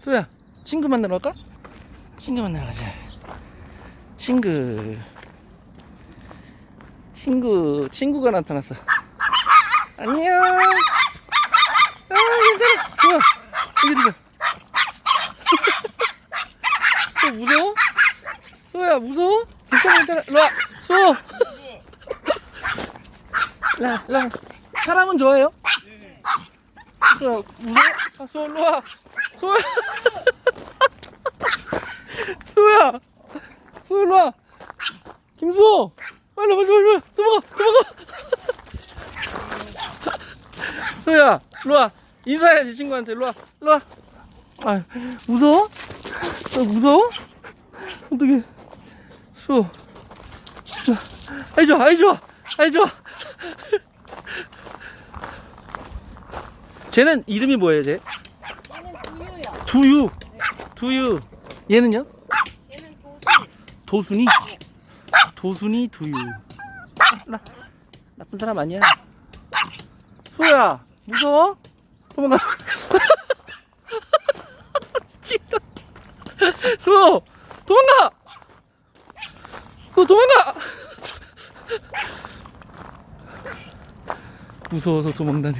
소야 친구 만나러 갈까? 친구 만나러 가자 친구 친구 친구가 나타났어 안녕 아 괜찮아 좋아 여기 들어 소 무서워? 소야 무서워? 괜찮아 괜찮아 일로와 소 라, 라. 사람은 좋아해요? 소야 무서워? 아, 소 일로와 소야. 소야. 소 일로 와. 김소 빨리 빨리 빨리 빨리 도망가 도망가. 소야 일로 와. 인사해야지 친구한테. 일로 와 일로 와. 아 무서워? 너 무서워? 어떡해. 소 아이 좋아 아이 좋아. 아이 좋아. 쟤는 이름이 뭐예요 쟤? 두유. 두유. 얘는요? 얘는. 도순이. 도순이 두유. 나, 나쁜 사람 아니야. 수야 무서워? 도망가. 미친다 수 도망가. 수 도망가. 무서워서 도망다니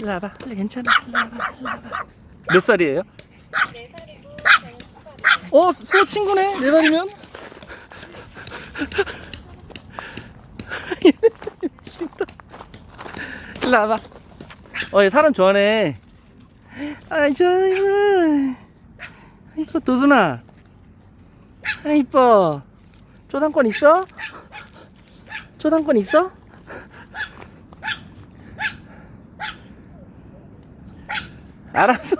일로 와봐 괜찮아 일로 와봐 일로 와봐 몇 살이에요? 네 살이고 저는 두. 어, 수 친구네. 네 살이면. 진짜. 일로 와봐. 어, 얘 사람 좋아하네. 아이, 저, 이거. 도순아. 아, 이뻐. 초상권 있어? 초상권 있어? 알았어.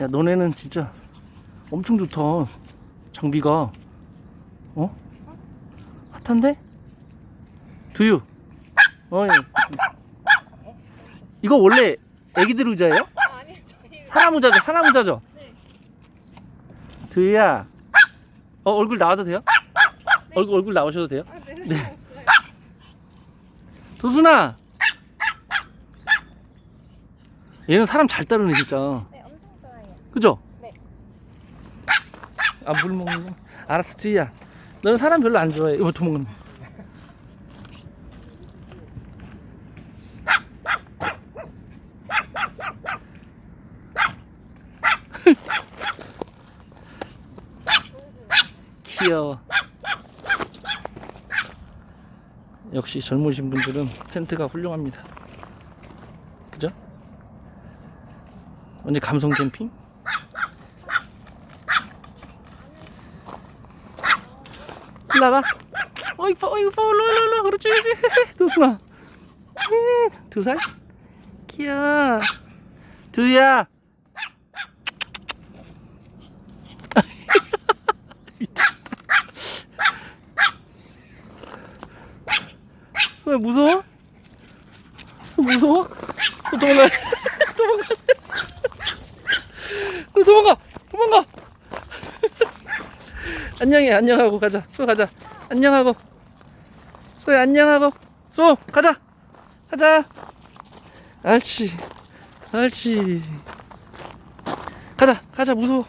야 너네는 진짜 엄청 좋다 장비가 어? 핫한데? 두유 어 예. 이거 원래 애기들 의자예요? 아, 저희 사람 의자죠 사람 의자죠? 네. 두유야 어 얼굴 나와도 돼요? 얼굴 얼굴 나오셔도 돼요? 아, 네. 네. 네. 도순아 얘는 사람 잘 따르네 진짜 네, 엄청 좋아해요. 그죠? 네. 아, 물 먹는 거? 알았어, 뒤야. 너는 사람 별로 안 좋아해. 이거 도망가네. 귀여워. 역시 젊으신 분들은 텐트가 훌륭합니다. 그죠? 언제 감성 캠핑? 일로 와봐. 어, 이 뻐, 어, 이 뻐, 올라, 올라, 올라. 그렇지, 그렇지. 도순아. 두 살? 귀여워. 두야. 왜 무서워? 어, 무서워? 어, 도망가. 도망가. 어, 도망가. 도망가. 안녕해. 안녕하고 가자. 소 가자. 안녕하고. 소야 안녕하고. 소 가자. 가자. 알지. 알지. 가자. 가자. 무서워.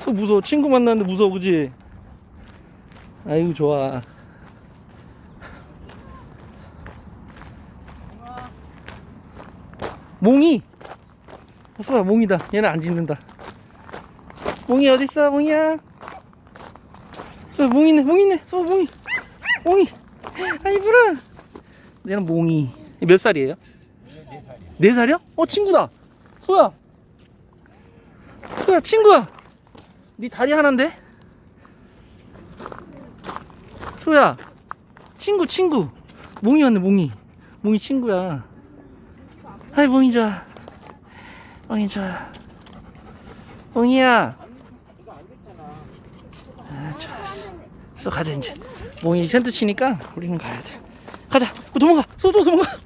소 무서워. 친구 만났는데 무서워 그지? 아이고 좋아 몽이. 어, 소야 몽이다. 얘는 안 짖는다. 몽이 어딨어 몽이야? 저 몽이네 몽이네. 어 몽이. 몽이. 아 이쁘라 얘는 몽이. 몇 살이에요? 네 살이요? 어 친구다. 소야. 소야 친구야. 네 다리 하나인데? 소야. 친구 친구. 몽이 왔네 몽이. 몽이 친구야 아이 몽이 좋아. 몽이 좋아. 몽이야. 아, 좋았어. 쏘 가자 이제. 몽이 텐트 치니까 우리는 가야 돼. 가자. 어, 도망가. 쏘도 도망가